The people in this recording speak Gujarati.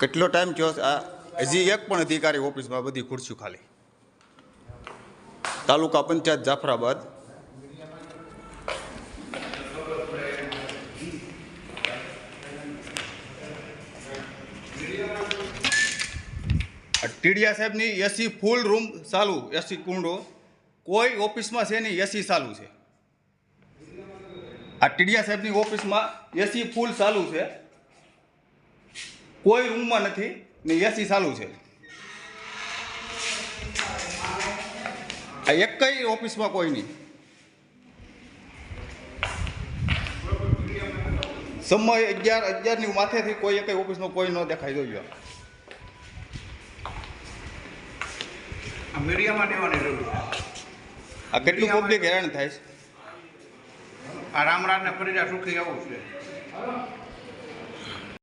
કેટલો ટાઈમ થયો? આ હજી એક પણ અધિકારી ઓફિસમાં બધી ખુરશીઓ ખાલી. તાલુકા પંચાયત જાફરાબાદ. ટીડિયા સાહેબની એસી ફૂલ રૂમ ચાલુ એસી કુંડો. કોઈ ઓફિસમાં છે નહીં એસી ચાલુ છે. આ ટીડિયા સાહેબની ઓફિસમાં એસી ફૂલ ચાલુ છે. કોઈ રૂમમાં નથી ને એસી ચાલુ છે. આ એક કઈ ઓફિસમાં કોઈ નહીં. સમય અગિયાર અગિયારની માથેથી કોઈ એક ઓફિસમાં કોઈ ન દેખાઈ જોઈએ આ કેટલું પબ્લિક હેરાન થાય છે. આ રામરાજને ફરી સુખી આવું છે.